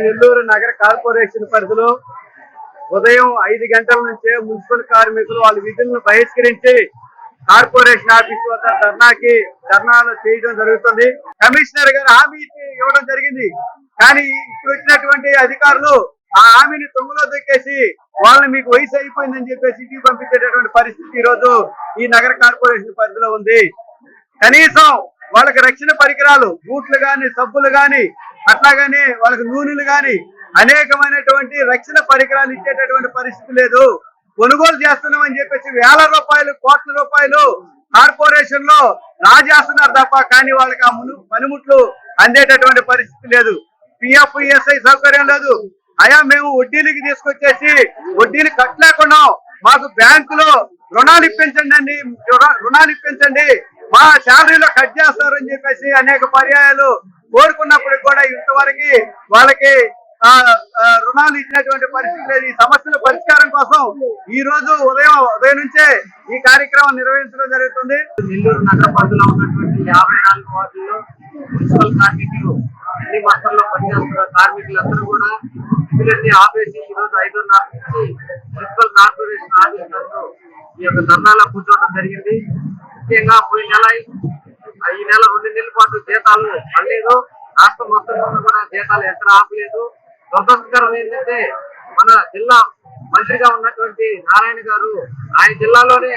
Nellore నగర corporation పరిధిలో ఉదయం ఐదు గంటల నుంచే మున్సిపల్ కార్మికులు వాళ్ళ విధులను బహిష్కరించి కార్పొరేషన్ ఆఫీస్ వద్ద ధర్నాకి ధర్నాలు చేయడం జరుగుతుంది. కమిషనర్ గారు హామీ ఇవ్వడం జరిగింది. కానీ ఇప్పుడు వచ్చినటువంటి అధికారులు ఆ హామీని తొమ్మిలో దొక్కేసి వాళ్ళని మీకు వయసు అయిపోయిందని చెప్పేసి ఇంటికి పంపించేటటువంటి పరిస్థితి ఈ రోజు ఈ నగర కార్పొరేషన్ పరిధిలో ఉంది. కనీసం వాళ్ళకి రక్షణ పరికరాలు బూట్లు గాని సబ్బులు గాని అట్లాగనే వాళ్ళకి నూనెలు గాని అనేకమైనటువంటి రక్షణ పరికరాలు ఇచ్చేటటువంటి పరిస్థితి లేదు. కొనుగోలు చేస్తున్నామని చెప్పేసి వేల రూపాయలు కోట్ల రూపాయలు కార్పొరేషన్లో రాజేస్తున్నారు తప్ప కానీ వాళ్ళకి ఆ మును పనిముట్లు అందేటటువంటి పరిస్థితి లేదు. పిఎఫ్ ఈఎస్ఐ సౌకర్యం లేదు. అయా మేము వడ్డీలకి తీసుకొచ్చేసి వడ్డీలు కట్టలేకున్నాం. మాకు బ్యాంకులో రుణాలు ఇప్పించండి అండి రుణాలు ఇప్పించండి. మా శాలరీలో కట్ చేస్తారని చెప్పేసి అనేక పర్యాయాలు కోరుకున్నప్పుడు కూడా ఇంతవరకు వాళ్ళకి ఆ, రుణాలు ఇచ్చినటువంటి పరిస్థితి లేదు. ఈ సమస్యల పరిష్కారం కోసం ఈ రోజు ఉదయం ఉదయం నుంచే ఈ కార్యక్రమం నిర్వహించడం జరుగుతుంది. నెల్లూరు నగర పరిధిలో ఉన్నటువంటి యాభై నాలుగు వార్డుల్లో మున్సిపల్ కార్మికులు అన్ని మొత్తంలో పనిచేస్తున్న కార్మికులందరూ కూడా విధులన్నీ ఆపేసి ఈ రోజు ఐదున్నర నుంచి మున్సిపల్ కార్పొరేషన్ ఆఫీస్ ఈ యొక్క ధర్నాలో కూర్చోవడం జరిగింది. ముఖ్యంగా పోయిన నెల ఈ నెల రెండు నెలల పాటు జీతాలు పడలేదు. రాష్ట్రం మొత్తం కూడా జీతాలు ఎక్కడ ఆపలేదు. దురదృష్టకరం ఏంటంటే మన జిల్లా మంత్రిగా ఉన్నటువంటి నారాయణ గారు ఆయన జిల్లాలోనే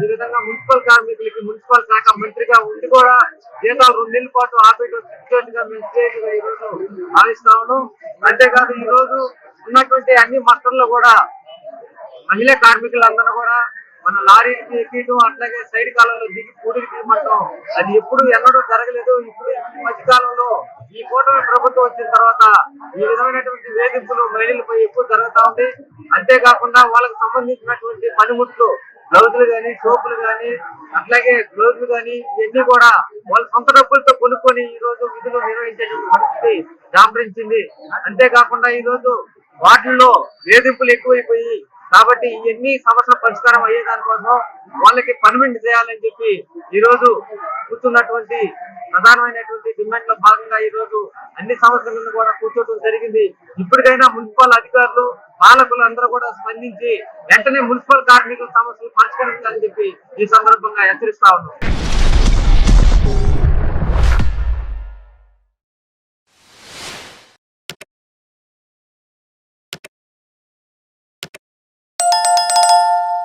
ఈ విధంగా మున్సిపల్ కార్మికులకి మున్సిపల్ శాఖ మంత్రిగా ఉండి కూడా జీతాలు రెండు నెలల పాటు ఆపేయడం సిచ్యువేషన్ మేము స్టేట్గా ఈరోజు ఈ రోజు భావిస్తా ఉన్నాం. అంతేకాదు ఈరోజు ఉన్నటువంటి అన్ని మస్టర్లు కూడా మహిళా కార్మికులందరూ కూడా మన లారీ ఎక్కడం అట్లాగే సైడ్ కాలంలో దిగి పూడికి దిగమంటాం అది ఎప్పుడు ఎన్నడూ జరగలేదు. ఇప్పుడు ఈ మధ్య కాలంలో ఈ కూటమి ప్రభుత్వం వచ్చిన తర్వాత ఈ విధమైనటువంటి వేధింపులు మహిళలపై ఎక్కువ జరుగుతూ ఉంది. అంతేకాకుండా వాళ్ళకి సంబంధించినటువంటి పనిముట్లు గ్లౌజులు కానీ సోపులు కానీ అట్లాగే గ్లౌజులు గాని ఇవన్నీ కూడా వాళ్ళ సొంత డబ్బులతో కొనుక్కొని ఈ రోజు విధులు నిర్వహించేటువంటి పరిస్థితి దాపరించింది. అంతేకాకుండా ఈ రోజు వాటిల్లో వేధింపులు ఎక్కువైపోయి కాబట్టి ఇవన్నీ సమస్యల పరిష్కారం అయ్యే దానికోసం వాళ్ళకి పర్మిట్ చేయాలని చెప్పి ఈ రోజు కూర్చున్నటువంటి ప్రధానమైనటువంటి డిమాండ్లో భాగంగా ఈ రోజు అన్ని సమస్యల మీద కూడా కూర్చోవడం జరిగింది. ఇప్పటికైనా మున్సిపల్ అధికారులు పాలకులు అందరూ కూడా స్పందించి వెంటనే మున్సిపల్ కార్మికుల సమస్యలు పరిష్కరించాలని చెప్పి ఈ సందర్భంగా హెచ్చరిస్తా ఉన్నాం.